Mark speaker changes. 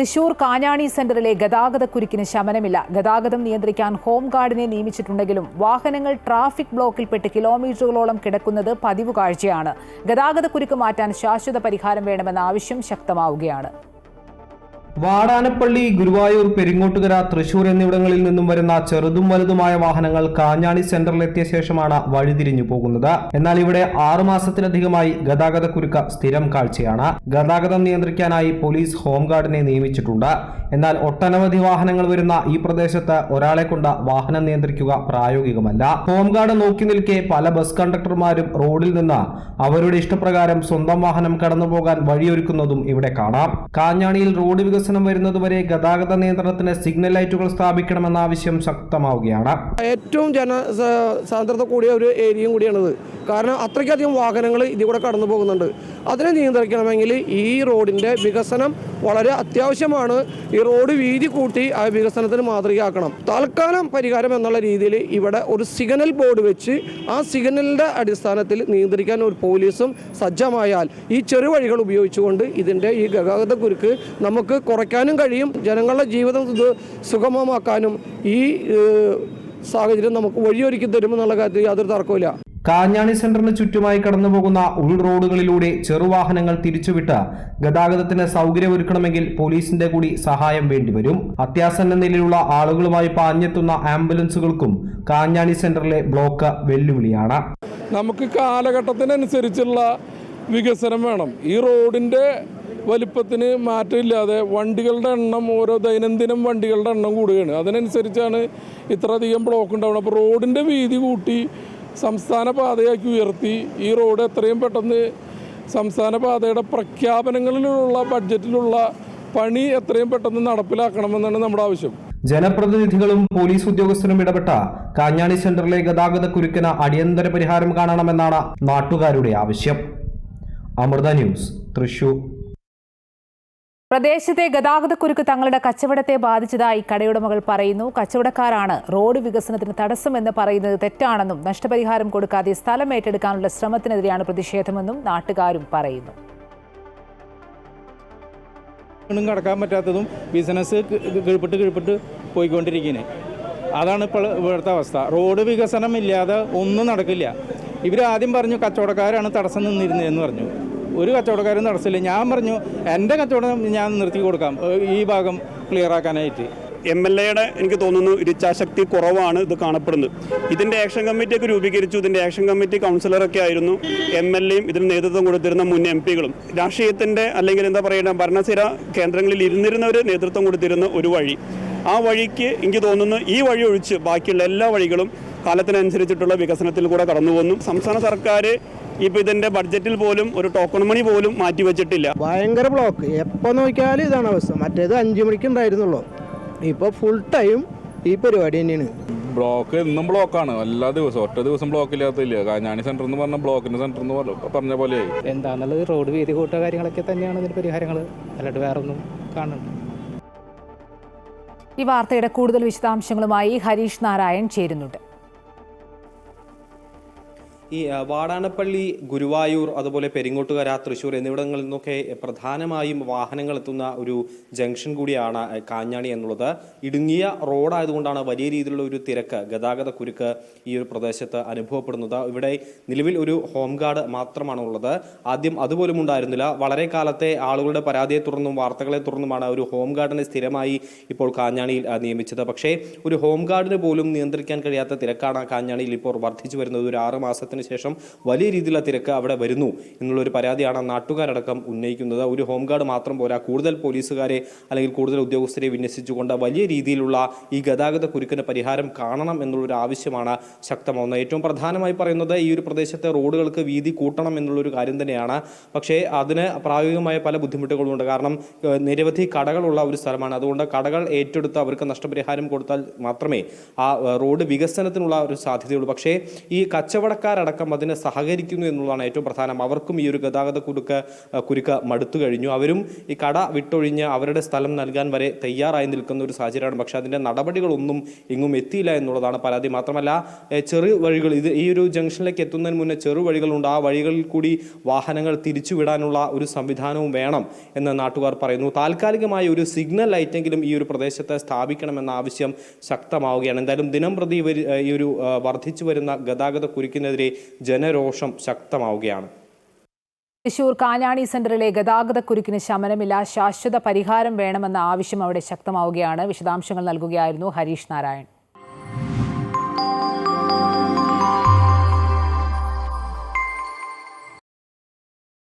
Speaker 1: തൃശൂർ കാഞ്ഞാണി സെന്ററിലെ ഗതാഗത കുരുക്കിന് ശമനമില്ല. ഗതാഗതം നിയന്ത്രിക്കാൻ ഹോം ഗാർഡിനെ നിയമിച്ചിട്ടുണ്ടെങ്കിലും വാഹനങ്ങൾ ട്രാഫിക് ബ്ലോക്കിൽപ്പെട്ട് കിലോമീറ്ററുകളോളം കിടക്കുന്നത് പതിവ് കാഴ്ചയാണ് ഗതാഗത കുരുക്ക് മാറ്റാൻ ശാശ്വത പരിഹാരം വേണമെന്ന ആവശ്യം ശക്തമാവുകയാണ്.
Speaker 2: വാടാനപ്പള്ളി ഗുരുവായൂർ പെരിങ്ങോട്ടുകര തൃശൂർ എന്നിവിടങ്ങളിൽ നിന്നും വരുന്ന ചെറുതും വലുതുമായ വാഹനങ്ങൾ കാഞ്ഞാണി സെന്ററിലെത്തിയ ശേഷമാണ് വഴിതിരിഞ്ഞു പോകുന്നത്. എന്നാൽ ഇവിടെ ആറു മാസത്തിലധികമായി കുരുക്ക സ്ഥിരം കാഴ്ചയാണ്. ഗതാഗതം നിയന്ത്രിക്കാനായി പോലീസ് ഹോംഗാർഡിനെ നിയമിച്ചിട്ടുണ്ട്. എന്നാൽ ഒട്ടനവധി വാഹനങ്ങൾ വരുന്ന ഈ പ്രദേശത്ത് ഒരാളെ കൊണ്ട് വാഹനം നിയന്ത്രിക്കുക പ്രായോഗികമല്ല. ഹോംഗാർഡ് നോക്കി നിൽക്കെ പല ബസ് കണ്ടക്ടർമാരും റോഡിൽ നിന്ന് അവരുടെ ഇഷ്ടപ്രകാരം സ്വന്തം വാഹനം കടന്നുപോകാൻ വഴിയൊരുക്കുന്നതും ഇവിടെ കാണാം. കാഞ്ഞാണിയിൽ റോഡ് വികസനം വരുന്നതുവരെ ഗതാഗത നിയന്ത്രണത്തിന് സിഗ്നൽ ലൈറ്റുകൾ സ്ഥാപിക്കണമെന്ന ആവശ്യം ശക്തമാവുകയാണ്.
Speaker 3: ഏറ്റവും ജന സാന്ദ്രത കൂടിയ ഒരു ഏരിയയും കൂടിയാണിത്. കാരണം അത്രയ്ക്കധികം വാഹനങ്ങൾ ഇതിൽ കൂടെ കടന്നു പോകുന്നുണ്ട്. അതിനെ നിയന്ത്രിക്കണമെങ്കിൽ ഈ റോഡിന്റെ വികസനം വളരെ അത്യാവശ്യമാണ്. ഈ റോഡ് വീതി കൂട്ടി ആ വികസനത്തിന് മാതൃകയാക്കണം. തൽക്കാലം പരിഹാരം എന്നുള്ള രീതിയിൽ ഇവിടെ ഒരു സിഗ്നൽ ബോർഡ് വെച്ച് ആ സിഗ്നലിന്റെ അടിസ്ഥാനത്തിൽ നിയന്ത്രിക്കാൻ ഒരു പോലീസും സജ്ജമായാൽ ഈ ചെറുവഴികൾ ഉപയോഗിച്ചുകൊണ്ട് ഇതിന്റെ ഈ ഗതാഗത കുരുക്ക് നമുക്ക് കുറയ്ക്കാനും കഴിയും. ജനങ്ങളുടെ ജീവിതം സുഗമമാക്കാനും ഈ സാഹചര്യം നമുക്ക് വഴിയൊരുക്കി തരുമെന്നുള്ള കാര്യത്തിൽ യാതൊരു തർക്കമില്ല
Speaker 2: കാഞ്ഞാണി സെന്ററിന് ചുറ്റുമായി കടന്നുപോകുന്ന ഉൾ റോഡുകളിലൂടെ ചെറുവാഹനങ്ങൾ തിരിച്ചുവിട്ട് ഗതാഗതത്തിന് സൗകര്യമൊരുക്കണമെങ്കിൽ പോലീസിന്റെ കൂടി സഹായം വേണ്ടിവരും. അത്യാസന്ന നിലയിലുള്ള ആളുകളുമായി പാഞ്ഞെത്തുന്ന ആംബുലൻസുകൾക്കും കാഞ്ഞാണി സെന്ററിലെ ബ്ലോക്ക് വെല്ലുവിളിയാണ്.
Speaker 4: നമുക്ക് കാലഘട്ടത്തിനനുസരിച്ചുള്ള വികസനം വേണം. ഈ റോഡിന്റെ വലിപ്പത്തിന് മാറ്റമില്ലാതെ വണ്ടികളുടെ എണ്ണം ഓരോ ദൈനംദിനം വണ്ടികളുടെ എണ്ണം കൂടുകയാണ്. അതിനനുസരിച്ചാണ് ഇത്രയധികം ബ്ലോക്ക് ഉണ്ടാവുന്നത്. അപ്പോൾ റോഡിന്റെ വീതി കൂട്ടി സംസ്ഥാന പാതയാക്കി ഉയർത്തി. ഈ റോഡ് എത്രയും പെട്ടെന്ന് സംസ്ഥാന പാതയുടെ പ്രഖ്യാപനങ്ങളിലുള്ള ബഡ്ജറ്റിലുള്ള പണി എത്രയും പെട്ടെന്ന് നടപ്പിലാക്കണമെന്നാണ് നമ്മുടെ ആവശ്യം.
Speaker 2: ജനപ്രതിനിധികളും പോലീസ് ഉദ്യോഗസ്ഥരും ഇടപെട്ട കാഞ്ഞാണി സെന്ററിലെ ഗതാഗത കുരുക്കിന് അടിയന്തര പരിഹാരം കാണണമെന്നാണ് നാട്ടുകാരുടെ ആവശ്യം. അമൃത ന്യൂസ് തൃശൂർ.
Speaker 1: പ്രദേശത്തെ ഗതാഗതക്കുരുക്ക് തങ്ങളുടെ കച്ചവടത്തെ ബാധിച്ചതായി കടയുടമകൾ പറയുന്നു. കച്ചവടക്കാരാണ് റോഡ് വികസനത്തിന് തടസ്സമെന്ന് പറയുന്നത് തെറ്റാണെന്നും നഷ്ടപരിഹാരം കൊടുക്കാതെ സ്ഥലം ഏറ്റെടുക്കാനുള്ള ശ്രമത്തിനെതിരെയാണ് പ്രതിഷേധമെന്നും നാട്ടുകാരും പറയുന്നു.
Speaker 5: ഒന്നും കടക്കാൻ പറ്റാത്തതും ബിസിനസ് കിഴിപ്പിട്ട് കിഴിപ്പിട്ട് പോയിക്കൊണ്ടിരിക്കുന്നത് അതാണ് ഇപ്പോൾ ഇവിടുത്തെ അവസ്ഥ. റോഡ് വികസനം ഇല്ലാതെ ഒന്നും നടക്കില്ല. ഇവർ ആദ്യം പറഞ്ഞു കച്ചവടക്കാരാണ് തടസ്സം നിന്നിരുന്നതെന്ന് പറഞ്ഞു. ഒരു കച്ചവടക്കാരും തടസ്സമില്ല. ഞാൻ പറഞ്ഞു എന്റെ കച്ചവടം ഞാൻ നിർത്തി കൊടുക്കാം. ഈ ഭാഗം ക്ലിയർ ആക്കാനായിട്ട്.
Speaker 6: എം എൽ എയുടെ എനിക്ക് തോന്നുന്നു ഇച്ഛാശക്തി കുറവാണ് ഇത് കാണപ്പെടുന്നത്. ഇതിന്റെ ആക്ഷൻ കമ്മിറ്റിയൊക്കെ രൂപീകരിച്ചു. ഇതിന്റെ ആക്ഷൻ കമ്മിറ്റി കൗൺസിലറൊക്കെ ആയിരുന്നു. എം എൽ എയും ഇതിന് നേതൃത്വം കൊടുത്തിരുന്ന മുൻ എം പികളും. രാഷ്ട്രീയത്തിന്റെ അല്ലെങ്കിൽ എന്താ പറയുക ഭരണസ്ഥിര കേന്ദ്രങ്ങളിൽ ഇരുന്നിരുന്നവർ നേതൃത്വം കൊടുത്തിരുന്ന ഒരു വഴി. ആ വഴിക്ക് എനിക്ക് തോന്നുന്നു ഈ വഴി ഒഴിച്ച് ബാക്കിയുള്ള എല്ലാ വഴികളും കാലത്തിനനുസരിച്ചിട്ടുള്ള വികസനത്തിൽ കൂടെ കടന്നു പോകുന്നു സംസ്ഥാന സർക്കാർ ഇപ്പോൾ ഇതിന്റെ ബഡ്ജറ്റിൽ പോലും ഒരു ടോക്കൺ മണി പോലും മാറ്റി വെച്ചിട്ടില്ല.
Speaker 3: ഭയങ്കര ബ്ലോക്ക് എപ്പോൾ നോക്കിയാലും ഇതാണ് അവസ്ഥ. മറ്റേത് അഞ്ചു മണിക്ക് ഉണ്ടായിരുന്നുള്ളൂ. ഇപ്പോൾ ഫുൾ ടൈം ഈ പരിപാടി തന്നെയാണ്.
Speaker 7: ബ്ലോക്ക് എന്നും ബ്ലോക്കാണ് എല്ലാ ദിവസവും ഒറ്റ ദിവസം ബ്ലോക്ക് ഇല്ലാത്തില്ല കാഞ്ഞാണി സെന്റർ എന്ന് പറഞ്ഞ ബ്ലോക്കിന്റെ സെന്റർ എന്ന് പറഞ്ഞ- പറഞ്ഞ പോലെയായി.
Speaker 8: എന്താണെന്നുള്ളത് റോഡ് വീതി കൂട്ടുക കാര്യങ്ങളൊക്കെ തന്നെയാണ് ഇതിന്റെ പരിഹാരങ്ങൾ അല്ലാണ്ട് വേറെ ഒന്നും കാണുന്നുണ്ട്
Speaker 1: ഈ വാർത്തയുടെ കൂടുതൽ വിശദാംശങ്ങളുമായി ഹരീഷ് നാരായൺ ചേരുന്നുണ്ട്.
Speaker 9: ഈ വാടാനപ്പള്ളി ഗുരുവായൂർ അതുപോലെ പെരിങ്ങോട്ടുകര തൃശ്ശൂർ എന്നിവിടങ്ങളിൽ നിന്നൊക്കെ പ്രധാനമായും വാഹനങ്ങൾ എത്തുന്ന ഒരു ജംഗ്ഷൻ കൂടിയാണ് കാഞ്ഞാണി എന്നുള്ളത്. ഇടുങ്ങിയ റോഡായതുകൊണ്ടാണ് വലിയ രീതിയിലുള്ള ഒരു തിരക്ക് ഗതാഗത കുരുക്ക് ഈ ഒരു പ്രദേശത്ത് അനുഭവപ്പെടുന്നത്. ഇവിടെ നിലവിൽ ഒരു ഹോം ഗാർഡ് മാത്രമാണ് ഉള്ളത്. ആദ്യം അതുപോലും ഉണ്ടായിരുന്നില്ല. വളരെ കാലത്തെ ആളുകളുടെ പരാതിയെ തുടർന്നും വാർത്തകളെ തുടർന്നുമാണ് ഒരു ഹോം ഗാർഡിനെ സ്ഥിരമായി ഇപ്പോൾ കാഞ്ഞാണിയിൽ നിയമിച്ചത്. പക്ഷേ ഒരു ഹോം ഗാർഡിന് പോലും നിയന്ത്രിക്കാൻ കഴിയാത്ത തിരക്കാണ് കാഞ്ഞാണിയിൽ ഇപ്പോൾ വർദ്ധിച്ചു വരുന്നത്. ഒരു ആറ് മാസത്തിന് ശേഷം വലിയ രീതിയിലുള്ള തിരക്ക് അവിടെ വരുന്നു എന്നുള്ളൊരു പരാതിയാണ് നാട്ടുകാരടക്കം ഉന്നയിക്കുന്നത്. ഒരു ഹോംഗാർഡ് മാത്രം പോരാ കൂടുതൽ പോലീസുകാരെ അല്ലെങ്കിൽ കൂടുതൽ ഉദ്യോഗസ്ഥരെ വിന്യസിച്ചുകൊണ്ട് വലിയ രീതിയിലുള്ള ഈ ഗതാഗത കുരുക്കിന് പരിഹാരം കാണണം എന്നുള്ളൊരു ആവശ്യമാണ് ശക്തമാവുന്നത്. ഏറ്റവും പ്രധാനമായി പറയുന്നത് ഈ ഒരു പ്രദേശത്തെ റോഡുകൾക്ക് വീതി കൂട്ടണം എന്നുള്ളൊരു കാര്യം തന്നെയാണ്. പക്ഷേ അതിന് പ്രായോഗികമായ പല ബുദ്ധിമുട്ടുകളുണ്ട് കാരണം നിരവധി കടകളുള്ള ഒരു സ്ഥലമാണ്. അതുകൊണ്ട് കടകൾ ഏറ്റെടുത്ത് അവർക്ക് നഷ്ടപരിഹാരം കൊടുത്താൽ മാത്രമേ ആ റോഡ് വികസനത്തിനുള്ള ഒരു സാധ്യതയുള്ളൂ. പക്ഷേ ഈ കച്ചവടക്കാരടക്കം അടക്കം അതിനെ സഹകരിക്കുന്നു എന്നുള്ളതാണ് ഏറ്റവും പ്രധാനം. അവർക്കും ഈ ഒരു ഗതാഗത കുരുക്ക് കുരുക്ക മടുത്തു കഴിഞ്ഞു. അവരും ഈ കട വിട്ടൊഴിഞ്ഞ് അവരുടെ സ്ഥലം നൽകാൻ വരെ തയ്യാറായി നിൽക്കുന്ന ഒരു സാഹചര്യമാണ്. പക്ഷേ അതിന്റെ നടപടികളൊന്നും ഇങ്ങും എത്തിയില്ല എന്നുള്ളതാണ് പരാതി. മാത്രമല്ല ചെറു വഴികൾ ഇത് ഈ ഒരു ജംഗ്ഷനിലേക്ക് എത്തുന്നതിന് മുന്നേ ചെറു വഴികളുണ്ട്. ആ വഴികളിൽ കൂടി വാഹനങ്ങൾ തിരിച്ചുവിടാനുള്ള ഒരു സംവിധാനവും വേണം എന്ന് നാട്ടുകാർ പറയുന്നു. താൽക്കാലികമായ ഒരു സിഗ്നൽ ലൈറ്റെങ്കിലും ഈ ഒരു പ്രദേശത്ത് സ്ഥാപിക്കണമെന്ന ആവശ്യം ശക്തമാവുകയാണ്. എന്തായാലും ദിനം പ്രതി ഈ ഒരു വർദ്ധിച്ചു വരുന്ന ഗതാഗത കുരുക്കിനെതിരെ ജനരോഷം ശക്തമാവുകയാണ്.
Speaker 1: തൃശൂർ കാഞ്ഞാണി സെന്ററിലെ ഗതാഗതക്കുരുക്കിന് ശമനമില്ല ശാശ്വത പരിഹാരം വേണമെന്ന ആവശ്യം അവിടെ ശക്തമാവുകയാണ്. വിശദാംശങ്ങൾ നൽകുകയായിരുന്നു ഹരീഷ് നാരായൺ.